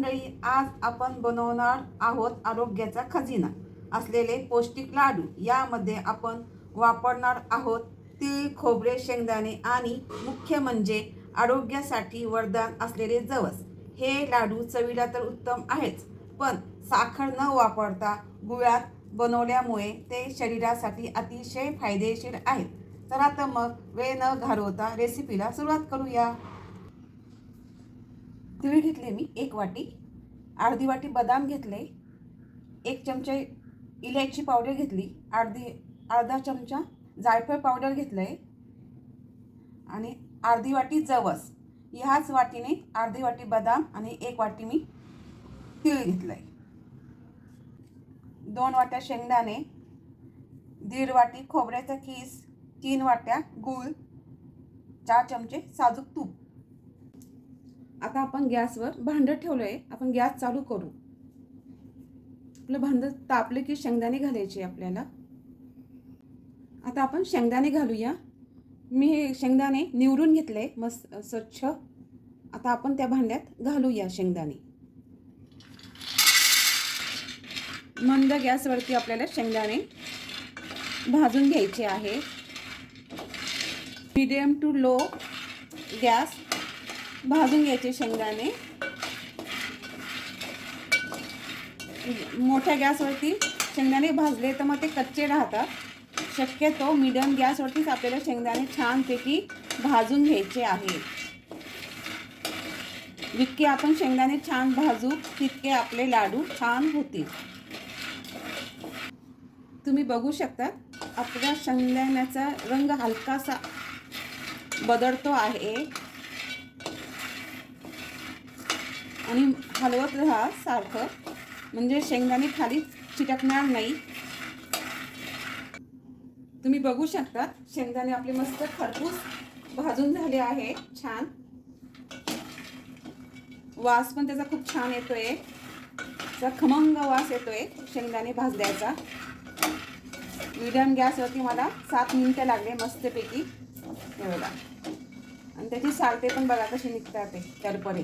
मंडळी आज आपण बनवणार आहोत आरोग्याचा खजिना. असलेले पौष्टिक लाडू. यामध्ये आपण वापरणार आहोत तीळ खोबरे शेंगदाणे आणि मुख्य म्हणजे आरोग्यासाठी वरदान असलेले जवस. हे लाडू चवीला तर उत्तम आहेच पण साखर न वापरता गुळात बनवल्यामुळे ते शरीरासाठी अतिशय फायदेशीर आहेत. चला तर मग वेळ न घालवता रेसिपीला सुरुवात करूया. तिळ घेतले मी एक वाटी अर्धी वाटी बदाम घेतले एक चमचा इलायची पावडर घेतली अर्धी अर्धा चमचा जायफळ पावडर घेतलं आहे आणि अर्धी वाटी जवस. ह्याच वाटीने अर्धी वाटी बदाम आणि एक वाटी मी तीळ घेतलं आहे दोन वाट्या शेंगदाणे दीड वाटी खोबऱ्याचा खीस तीन वाट्या गूळ चार चमचे साजूक तूप. आता आपण गॅसवर भांडं ठेवलं आहे आपण गॅस चालू करू. आपलं भांडं तापलं की शेंगदाणे घालायचे आपल्याला. आता आपण शेंगदाणे घालूया. मी हे शेंगदाणे निवडून घेतले मस्त स्वच्छ. आता आपण त्या भांड्यात घालूया शेंगदाणे. मंद गॅसवरती आपल्याला शेंगदाणे भाजून घ्यायचे आहे. मीडियम टू लो गॅस भाजून घ्यायचे शेंगदाणे. मोठ्या गॅसवरती शेंगदाणे भाजले तर मग ते कच्चे राहतात. शक्यतो मिडियम गॅसवरतीच आपल्याला शेंगदाणे छानपैकी भाजून घ्यायचे आहे. जितके आपण शेंगदाणे छान भाजू तितके आपले लाडू छान होतील. तुम्ही बघू शकता आपल्या शेंगदाण्याचा रंग हलकासा बदलतो आहे. आणि हलवत राहा सारखं. म्हणजे शेंगदाणे खाली चिटकणार नाही. तुम्ही बघू शकता शेंगदाणे आपले मस्त खरपूस भाजून झाले आहे. छान. वास पण त्याचा खूप छान येतोय. त्याचा खमंग वास येतोय शेंगदाणे भाजल्याचा. मिडियम गॅसवरती मला सात मिनिटं लागले मस्तपैकी हे बघा आणि त्याची सारते पण बघा कशी निघतात ते तरपरे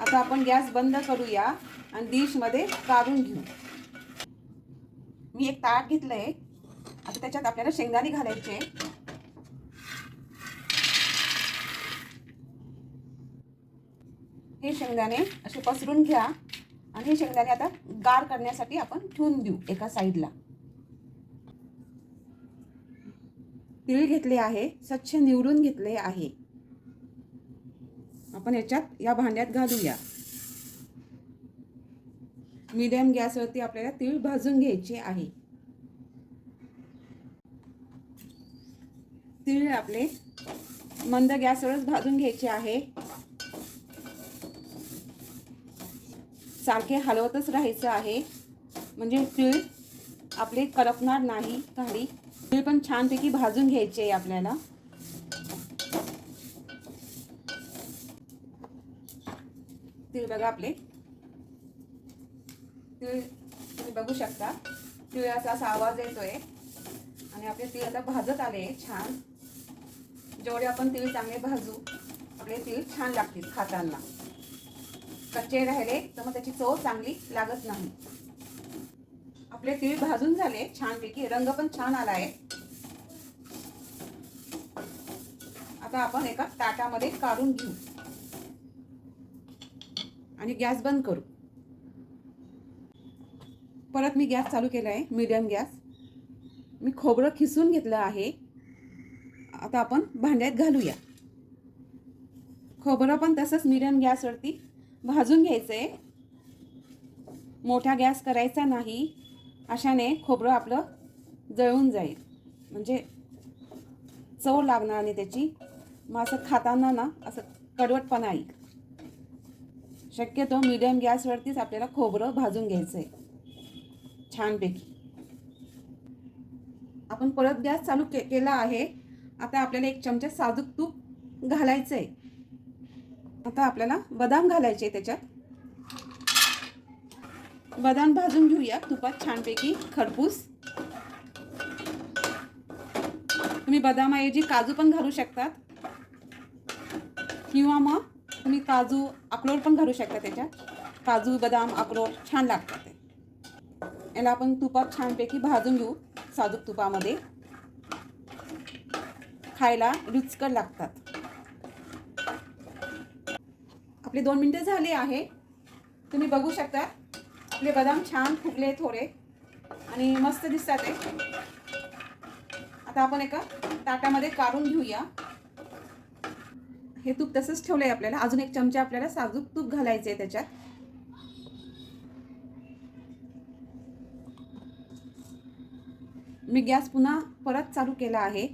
आता आपण गॅस बंद करूया आणि डिशमध्ये काढून घेऊ. मी एक ताट घेतलं आहे आता त्याच्यात आपल्याला शेंगदाणे घालायचे. हे शेंगदाणे असे पसरून घ्या आणि हे शेंगदाणे आता गार करण्यासाठी आपण ठेवून देऊ एका साईडला तीळ घेतले आहे स्वच्छ निवडून घेतले आहे. आपण याच्यात या भांड्यात घालूया. मिडियम गॅसवरती आपल्याला तीळ भाजून घ्यायचे आहे. तीळ आपले मंद गॅसवरच भाजून घ्यायचे आहे. सारखे हलवतच राहायचं आहे. म्हणजे तीळ आपले करपणार नाही. काही तीळ पण छानपैकी भाजून घ्यायचे आहे आपल्याला. तीळ बघा आपले. तीळ तुम्ही बघू शकता. तिळाचा असा आवाज येतोय. आणि आपले तीळ आता भाजत आले छान. जेवढे आपण तीळ चांगले भाजू आपले तीळ छान लागतील खाताना. कच्चे राहिले तर मग त्याची चव चांगली लागत नाही. आपले तीळ भाजून झाले छानपैकी. रंग पण छान आला आहे. आता आपण एका ताटामध्ये काढून घेऊ. आणि गॅस बंद करू. परत मी गॅस चालू केला आहे मीडियम गॅस. मी खोबरं खिसून घेतलं आहे. आता आपण भांड्यात घालूया. खोबरं पण तसंच मीडियम गॅसवरती भाजून घ्यायचं आहे मोठा गॅस करायचा नाही. अशाने खोबरं आपलं जळून जाईल. म्हणजे चव लागणार नाही त्याची. मग असं खाताना ना असं कडवटपणा येईल. शक्यतो मिडियम गॅसवरतीच आपल्याला खोबरं भाजून घ्यायचं आहे छानपैकी. आपण परत गॅस चालू के केला आहे. आता आपल्याला एक चमचा साजूक तूप घालायचं आहे आता आपल्याला बदाम घालायचे त्याच्यात. बदाम भाजून घेऊया. तुपात छानपैकी खरपूस. तुम्ही बदामाऐवजी काजू पण घालू शकतात. किंवा मग तुम्ही काजू अक्रोड पण घालू शकता त्याच्यात. काजू बदाम अक्रोड छान लागतात ते. याला आपण तुपात छानपैकी भाजून घेऊ साजूक तुपामध्ये. खायला रुचकर लागतात. आपले दोन मिनटं झाले आहे. तुम्ही बघू शकता आपले बदाम छान फुगले थोडे आणि मस्त दिसतात ते. आता आपण एका ताटामध्ये काढून घेऊया. हे तूप तसंच ठेवलं आहे आपल्याला. अजून एक चमचा आपल्याला साजूक तूप घालायचं आहे त्याच्यात. मी गॅस पुन्हा परत चालू केला आहे.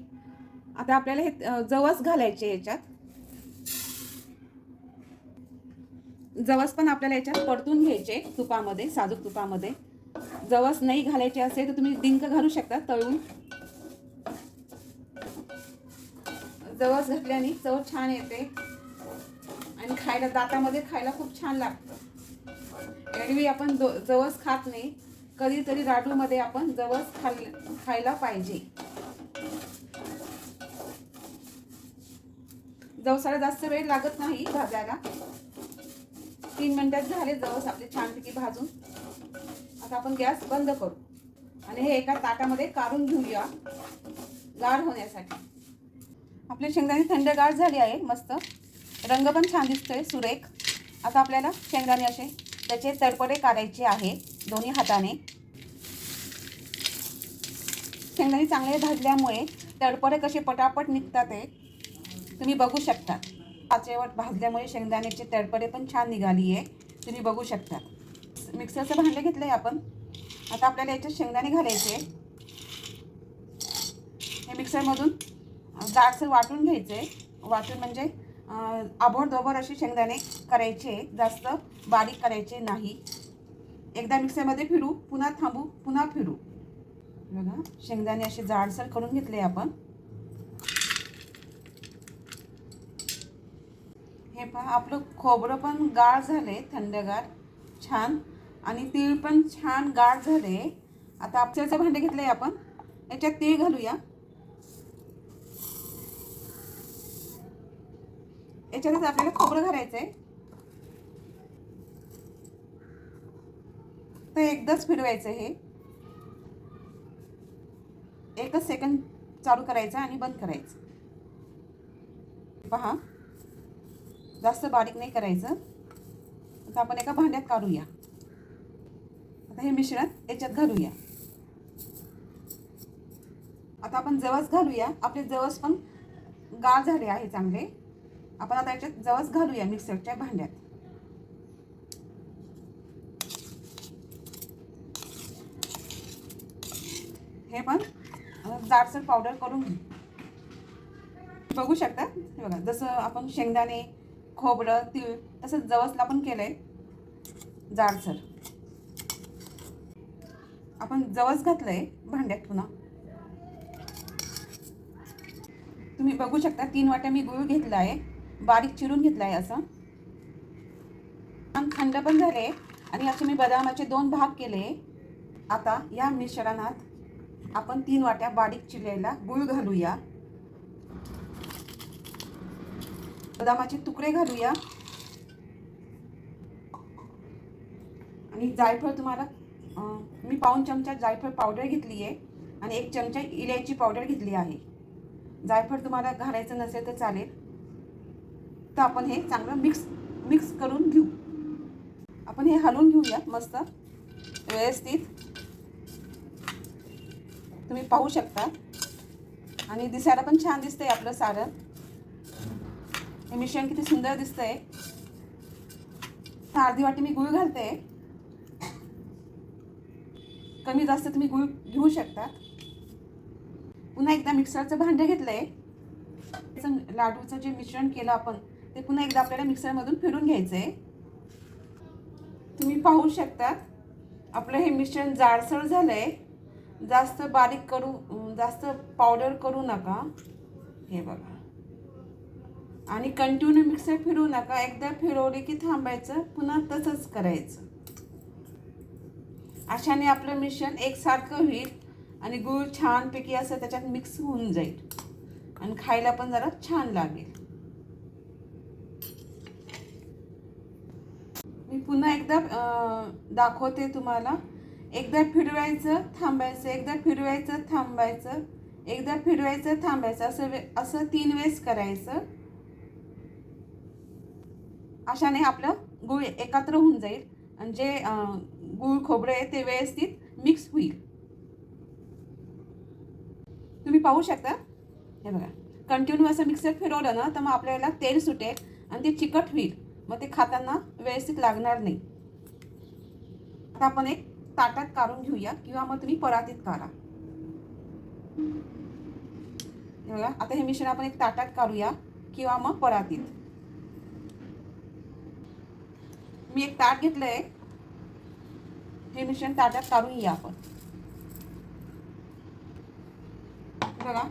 आता आपल्याला हे जवस घालायचे याच्यात. जवस पण आपल्याला याच्यात परतून घ्यायचे तुपामध्ये साजूक तुपामध्ये. जवस नाही घालायचे असेल तर तुम्ही डिंक घालू शकता तळून. जवस घातल्याने चव छान येते. आणि खायला दातामध्ये खायला खूप छान लागतं. एरवी आपण दो जवस खात नाही. कधीतरी राडूमध्ये आपण जवस खाल खायला पाहिजे. जवसाला जास्त वेळ लागत नाही भाजायला. तीन मिनिटात झाले जवस आपले छानपैकी भाजून. आता आपण गॅस बंद करू. आणि हे एका ताटामध्ये काढून घेऊया. गार होण्यासाठी. आपले शेंगदाणे थंडगार झाली आहे मस्त. रंग पण छान दिसतोय सुरेख. आता आपल्याला शेंगदाणे असे त्याचे तडपडे काढायचे आहे दोन्ही हाताने. शेंगदाणे चांगले भाजल्यामुळे तडपडे कसे पटापट निघतात आहे तुम्ही बघू शकता. पाचेवट भाजल्यामुळे शेंगदाण्याचे तडपडे पण छान निघाली आहे तुम्ही बघू शकता. मिक्सरचं भांडं घेतलं आहे आपण. आता आपल्याला याच्यात शेंगदाणे घालायचे. हे मिक्सरमधून जाडसर वाटून घ्यायचे. वाटून म्हणजे अं, आबोडधोबड असे शेंगदाणे करायचे. जास्त बारीक करायचे नाही. एकदा मिक्सरमध्ये फिरू पुन्हा थांबू पुन्हा फिरू. बघा शेंगदाणे असे जाडसर करून घेतले आपण. हे पहा आपलं खोबरं पण गाळ झाले थंडगार छान. आणि तीळ पण छान गाळ झाले. आता आपल्याचं भांडे घेतलं आहे आपण. याच्यात तीळ घालूया. याच्यातच आपल्याला खोबरं घालायचं आहे तर एकदाच फिरवायचं हे. एकच सेकंद चालू करायचं आणि बंद करायचं. पहा. जास्त बारीक नाही करायचं. आता आपण एका भांड्यात काढूया. आता हे मिश्रण याच्यात घालूया. आता आपण जवस घालूया. आपले जवस पण गाळ झाले आहे चांगले. आपण आता याच्यात जवस घालूया मिक्सरच्या भांड्यात. हे पण जाडसर पावडर करून घेऊ बघू शकता? हे बघा जसं आपण शेंगदाणे खोबरं तीळ तसं जवसला पण केलंय जाडसर. आपण जवस घातलंय भांड्यात पुन्हा. तुम्ही बघू शकता तीन वाट्या मी गुळ घेतला आहे बारीक चिरून घेतला आहे असं. छान थंड पण झाले. आणि असे मी बदामाचे दोन भाग केले. आता या मिश्रणात आपण तीन वाट्या बारीक चिरलेला गुळ घालूया. बदामाचे तुकडे घालूया. आणि जायफळ तुम्हाला मी पाऊन चमचा जायफळ पावडर घेतली आहे आणि एक चमचा इलायची पावडर घेतली आहे. जायफळ तुम्हाला घालायचं नसेल तर चालेल. तर आपण हे चांगलं मिक्स मिक्स करून घेऊ. आपण हे हलवून घेऊया मस्त व्यवस्थित. तुम्ही पाहू शकता. आणि दिसायला पण छान दिसतंय आपलं सारण हे मिश्रण किती सुंदर दिसतंय. तर अर्धी वाटी मी गुळ घालते. कमी जास्त तुम्ही गुळ घेऊ शकता. पुन्हा एकदा मिक्सरचं भांडं घेतलंय. त्याचं लाडूचं जे मिश्रण केलं आपण ते पुन्हा एकदा आपल्याला मिक्सरमधून फिरून घ्यायचं आहे तुम्ही पाहू शकता आपलं हे मिश्रण जाडसर झालंय. जास्त बारीक करू जास्त पावडर करू नका. हे बघा. आणि कंटिन्यू मिक्सर फिरवू नका. एकदा फिरवले की थांबायचं पुन्हा तसंच करायचं. अशाने आपलं मिश्रण एकसारखं होईल आणि गूळ छानपैकी असं त्याच्यात मिक्स होऊन जाईल. आणि खायला पण जरा छान लागेल. मी पुन्हा एकदा दाखवते तुम्हाला. एकदा फिरवायचं थांबायचं. एकदा फिरवायचं थांबायचं. एकदा फिरवायचं थांबायचं. असं वे असं तीन वेळेस करायचं. अशाने आपलं गुळ एकत्र होऊन जाईल. आणि जे गुळ खोबरं आहे ते व्यवस्थित मिक्स होईल. तुम्ही पाहू शकता? हे बघा. कंटिन्यू असं मिक्सर फिरवलं ना तर मग आपल्याला तेल सुटेल आणि ते चिकट होईल. मग ते खाताना व्यवस्थित लागणार नाही. आता आपण एक ताटात काढून घेऊया किंवा मग तुम्ही परातीत काढा. बघा आता हे मिश्रण आपण एक ताटात काढूया किंवा मग परातीत. मी एक ताट घेतलंय. हे मिश्रण ताटात काढून या आपण. बघा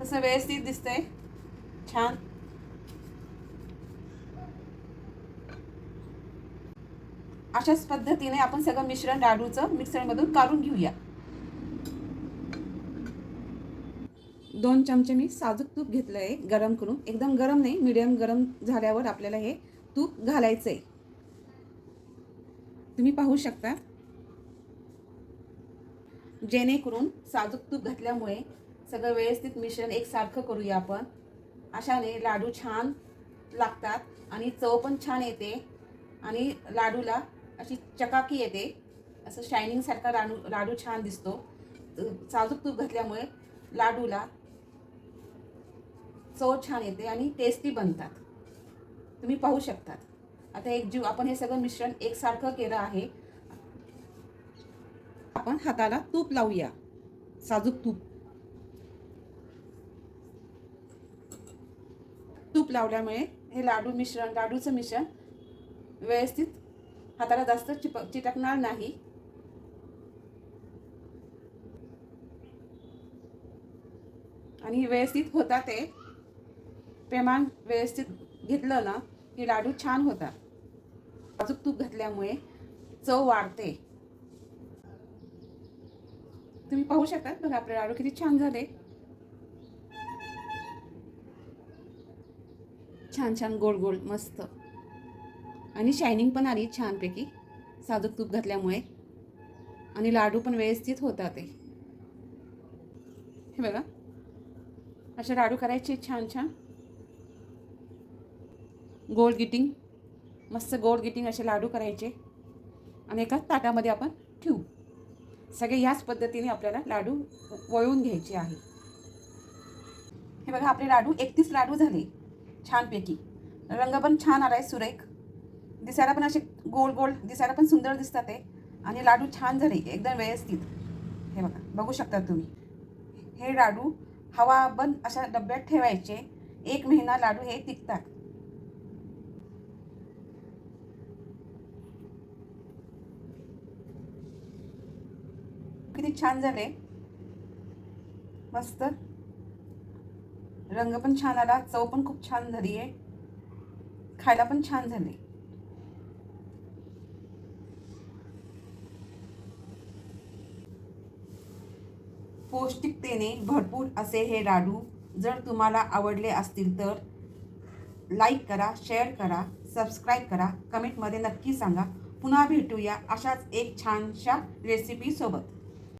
तसं व्यवस्थित दिसतंय. छान. अशाच पद्धतीने आपण सगळं मिश्रण लाडूचं मिक्सरमधून काढून घेऊया. दोन चमचे मी साजूक तूप घेतलं आहे गरम करून. एकदम गरम नाही मिडियम गरम झाल्यावर आपल्याला हे तूप घालायचं आहे तुम्ही पाहू शकता. जेणेकरून साजूक तूप घातल्यामुळे सगळं व्यवस्थित मिश्रण एकसारखं करूया आपण. अशाने लाडू छान लागतात आणि चव पण छान येते आणि लाडूला अशी चकाकी येते. असं शायनिंगसारखा लाडू लाडू छान दिसतो. साजूक तूप घातल्यामुळे लाडूला चव छान येते आणि टेस्टी बनतात. तुम्ही पाहू शकतात. आता एक जीव आपण हे सगळं मिश्रण एकसारखं केलं आहे. आपण हाताला तूप लावूया. साजूक तूप. तूप लावल्यामुळे हे लाडू मिश्रण लाडूचं मिश्रण व्यवस्थित हाताला जास्त चिप चिटकणार नाही. आणि व्यवस्थित होता ते. प्रमाण व्यवस्थित घेतलं ना की लाडू छान होतात अजूक तूप घातल्यामुळे चव वाढते. तुम्ही पाहू शकता बघा आपले लाडू किती छान झाले. छान छान गोल गोल मस्त. आणि शायनिंग पण आली छानपैकी. साजूक तूप घातल्यामुळे. आणि लाडू पण व्यवस्थित होतात ते. हे बघा. असे लाडू करायचे छान छान. गोल गिटिंग. मस्त गोल गिटिंग असे लाडू करायचे. आणि एका ताटामध्ये आपण ठेवू. सगळे ह्याच पद्धतीने आपल्याला लाडू वळवून घ्यायचे आहे. हे बघा आपले लाडू एकतीस लाडू झाले. छानपैकी. रंग पण छान आला आहे सुरेख. दिसायला पण असे गोल गोल दिसायला पण सुंदर दिसतात ते. आणि लाडू छान झाले एकदम व्यवस्थित. हे बघा बघू शकता तुम्ही. हे लाडू हवा बंद अशा डब्यात ठेवायचे. एक महिना लाडू हे टिकतात. किती छान झाले. मस्त. रंग पण छान आला चव पण खूप छान झाली आहे खायला पण छान झाले. पौष्टिकतेने भरपूर असे हे लाडू जर तुम्हाला आवडले असतील तर लाईक करा शेअर करा सबस्क्राईब करा. कमेंटमध्ये नक्की सांगा. पुन्हा भेटूया अशाच एक छानशा रेसिपीसोबत